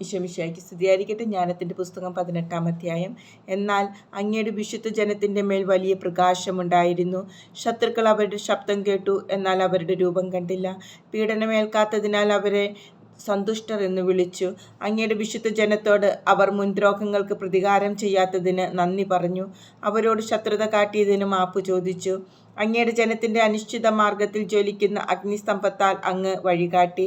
ഈശോമിശിയാക്കി സ്തുതിയായിരിക്കട്ടെ. ജ്ഞാനത്തിന്റെ പുസ്തകം പതിനെട്ടാം അധ്യായം. എന്നാൽ അങ്ങയുടെ വിശുദ്ധ ജനത്തിന്റെ മേൽ വലിയ പ്രകാശമുണ്ടായിരുന്നു. ശത്രുക്കൾ അവരുടെ ശബ്ദം കേട്ടു. എന്നാൽ അവരുടെ രൂപം കണ്ടില്ല. പീഡനമേൽക്കാത്തതിനാൽ അവരെ സന്തുഷ്ടർ എന്ന് വിളിച്ചു. അങ്ങയുടെ വിശുദ്ധ ജനത്തോട് അവർ മുൻദ്രോഹങ്ങൾക്ക് പ്രതികാരം ചെയ്യാത്തതിന് നന്ദി പറഞ്ഞു. അവരോട് ശത്രുത കാട്ടിയതിന് മാപ്പ് ചോദിച്ചു. അങ്ങയുടെ ജനത്തിന്റെ അനിശ്ചിത മാർഗത്തിൽ ജ്വലിക്കുന്ന അഗ്നിസ്തംഭത്താൽ അങ്ങ് വഴികാട്ടി.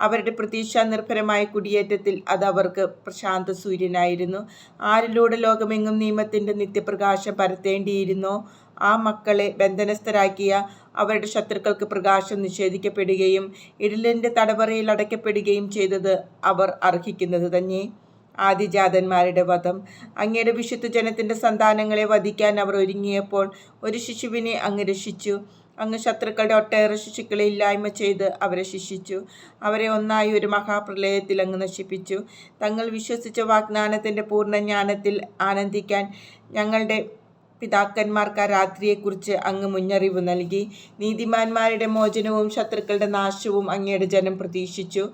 അവരുടെ പ്രതീക്ഷാ നിർഭരമായ കുടിയേറ്റത്തിൽ അത് അവർക്ക് പ്രശാന്ത സൂര്യനായിരുന്നു. ആരിലൂടെ ലോകമെങ്ങും നിയമത്തിന്റെ നിത്യപ്രകാശം പരത്തേണ്ടിയിരുന്നോ? ആ മക്കളെ ബന്ധനസ്ഥരാക്കിയ അവരുടെ ശത്രുക്കൾക്ക് പ്രകാശം നിഷേധിക്കപ്പെടുകയും ഇടലിന്റെ തടവറയിൽ അടയ്ക്കപ്പെടുകയും ചെയ്തത് അവർ അർഹിക്കുന്നത് തന്നെ. ആദിജാതന്മാരുടെ വധം. അങ്ങയുടെ വിശുദ്ധ ജനത്തിന്റെ സന്താനങ്ങളെ വധിക്കാൻ അവർ ഒരുങ്ങിയപ്പോൾ ഒരു ശിശുവിനെ അങ്ങ് രക്ഷിച്ചു. അങ്ങ് ശത്രുക്കളുടെ ഒട്ടേറെ ശിശുക്കളെ ഇല്ലായ്മ ചെയ്ത് അവരെ ശിക്ഷിച്ചു. അവരെ ഒന്നായി ഒരു മഹാപ്രളയത്തിൽ അങ്ങ് നശിപ്പിച്ചു. തങ്ങൾ വിശ്വസിച്ച വാഗ്ദാനത്തിന്റെ പൂർണ ജ്ഞാനത്തിൽ ആനന്ദിക്കാൻ ഞങ്ങളുടെ പിതാക്കന്മാർക്ക് ആ രാത്രിയെക്കുറിച്ച് അങ്ങ് മുന്നറിവ് നൽകി. നീതിമാന്മാരുടെ മോചനവും ശത്രുക്കളുടെ നാശവും അങ്ങയുടെ ജനം പ്രതീക്ഷിച്ചു.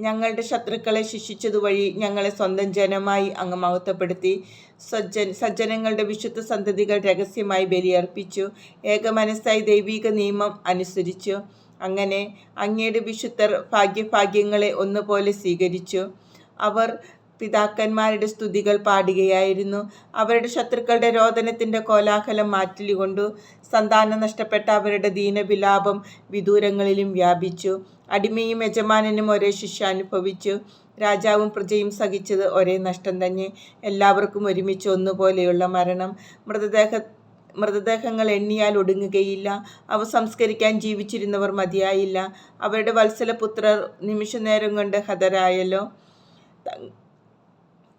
ഞങ്ങളുടെ ശത്രുക്കളെ ശിക്ഷിച്ചതുവഴി ഞങ്ങളെ സ്വന്തം ജനമായി അങ്ങ് മഹത്വപ്പെടുത്തി. സജ്ജൻ സജ്ജനങ്ങളുടെ വിശുദ്ധ സന്തതികൾ രഹസ്യമായി ബലിയർപ്പിച്ചു. ഏകമനസ്സായി ദൈവിക നിയമം അനുസരിച്ചു. അങ്ങനെ അങ്ങയുടെ വിശുദ്ധർ ഭാഗ്യഭാഗ്യങ്ങളെ ഒന്നുപോലെ സ്വീകരിച്ചു. അവർ പിതാക്കന്മാരുടെ സ്തുതികൾ പാടുകയായിരുന്നു. അവരുടെ ശത്രുക്കളുടെ രോദനത്തിന്റെ കോലാഹലം മാറ്റിലുകൊണ്ടു സന്താനം നഷ്ടപ്പെട്ട അവരുടെ ദീനവിലാപം വിദൂരങ്ങളിലും വ്യാപിച്ചു. അടിമയും യജമാനനും ഒരേ ശിക്ഷ അനുഭവിച്ചു. രാജാവും പ്രജയും സഹിച്ചത് ഒരേ നഷ്ടം തന്നെ. എല്ലാവർക്കും ഒരുമിച്ച് ഒന്നുപോലെയുള്ള മരണം. മൃതദേഹ മൃതദേഹങ്ങൾ എണ്ണിയാൽ ഒടുങ്ങുകയില്ല. അവ സംസ്കരിക്കാൻ ജീവിച്ചിരുന്നവർ മതിയായില്ല. അവരുടെ വത്സലപുത്രർ നിമിഷനേരം കൊണ്ട് ഹതരായല്ലോ.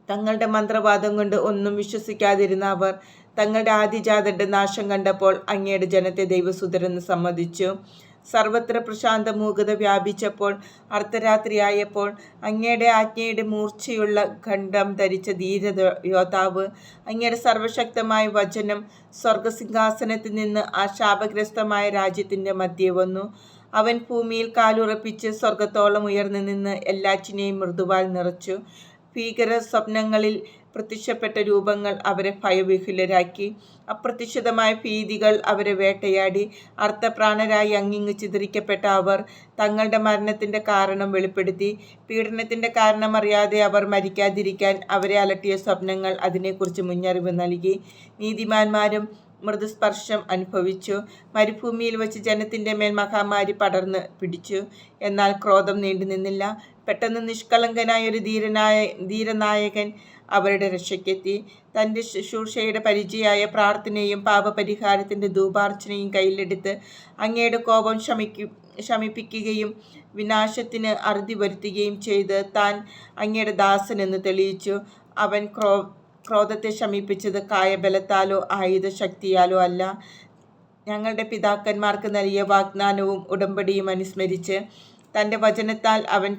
തങ്ങളുടെ മന്ത്രവാദം കൊണ്ട് ഒന്നും വിശ്വസിക്കാതിരുന്ന അവർ തങ്ങളുടെ ആദിജാതന്റെ നാശം കണ്ടപ്പോൾ അങ്ങയുടെ ജനത്തെ ദൈവസുതരെന്ന് സമ്മതിച്ചു. സർവത്ര പ്രശാന്ത മൂകത വ്യാപിച്ചപ്പോൾ അർദ്ധരാത്രിയായപ്പോൾ അങ്ങയുടെ ആജ്ഞയുടെ മൂർച്ചയുള്ള ഖണ്ഡം ധരിച്ച ധീര യോദ്ധാവ് അങ്ങയുടെ സർവശക്തമായ വചനം സ്വർഗസിംഹാസനത്തിൽ നിന്ന് ആ ശാപഗ്രസ്തമായ രാജ്യത്തിന്റെ മധ്യേ വന്നു. അവൻ ഭൂമിയിൽ കാലുറപ്പിച്ച് സ്വർഗത്തോളം ഉയർന്നു നിന്ന് എല്ലാറ്റിനെയും മൃദുവാൽ നിറച്ചു. ഭീകര സ്വപ്നങ്ങളിൽ പ്രത്യക്ഷപ്പെട്ട രൂപങ്ങൾ അവരെ ഭയവിഹുലരാക്കി അപ്രത്യക്ഷിതമായ ഭീതികൾ അവരെ വേട്ടയാടി. അർത്ഥപ്രാണരായി അങ്ങിങ്ങ് ചിതറിക്കപ്പെട്ട അവർ തങ്ങളുടെ മരണത്തിന്റെ കാരണം വെളിപ്പെടുത്തി. പീഡനത്തിന്റെ കാരണം അറിയാതെ അവർ മരിക്കാതിരിക്കാൻ അവരെ അലട്ടിയ സ്വപ്നങ്ങൾ അതിനെക്കുറിച്ച് മുന്നറിവ് നൽകി. നീതിമാന്മാരും മൃദുസ്പർശം അനുഭവിച്ചു. മരുഭൂമിയിൽ വെച്ച് ജനത്തിന്റെ മേൽ മഹാമാരി പടർന്ന് പിടിച്ചു. എന്നാൽ ക്രോധം നീണ്ടു നിന്നില്ല. പെട്ടെന്ന് നിഷ്കളങ്കനായ ഒരു ധീരനായ ധീരനായകൻ അവരുടെ രക്ഷയ്ക്കെത്തി. തന്റെ ശുശ്രൂഷയുടെ പരിചയമായ പ്രാർത്ഥനയും പാപപരിഹാരത്തിന്റെ ധൂപാർച്ചനയും കയ്യിലെടുത്ത് അങ്ങയുടെ കോപം ശമിക്കു ശമിപ്പിക്കുകയും വിനാശത്തിന് അറുതി വരുത്തുകയും ചെയ്ത് താൻ അങ്ങയുടെ ദാസനെന്ന് തെളിയിച്ചു. അവൻ ക്രോ ക്രോധത്തെ ശമിപ്പിച്ചത് കായബലത്താലോ ആയുധശക്തിയാലോ അല്ല. ഞങ്ങളുടെ പിതാക്കന്മാർക്ക് നൽകിയ വാഗ്ദാനവും ഉടമ്പടിയും അനുസ്മരിച്ച് തന്റെ വചനത്താൽ അവൻ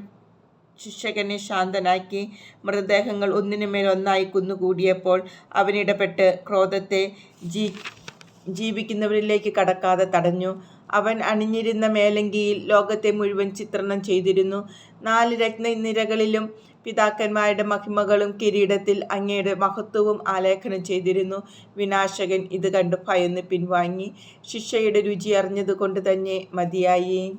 ശിക്ഷകനെ ശാന്തനാക്കി മൃതദേഹങ്ങൾ ഒന്നിനുമേൽ ഒന്നായി കുന്നുകൂടിയപ്പോൾ അവനിടപെട്ട് ക്രോധത്തെ ജീ ജീവിക്കുന്നവരിലേക്ക് കടക്കാതെ തടഞ്ഞു. അവൻ അണിഞ്ഞിരുന്ന മേലങ്കിയിൽ ലോകത്തെ മുഴുവൻ ചിത്രണം ചെയ്തിരുന്നു. നാല് രത്നനിരകളിലും പിതാക്കന്മാരുടെ മഹിമകളും കിരീടത്തിൽ അങ്ങയുടെ മഹത്വവും ആലേഖനം ചെയ്തിരുന്നു. വിനാശകൻ ഇത് കണ്ട് ഭയന്ന് പിൻവാങ്ങി. ശിക്ഷയുടെ രുചി അറിഞ്ഞതുകൊണ്ട് തന്നെ മതിയായി.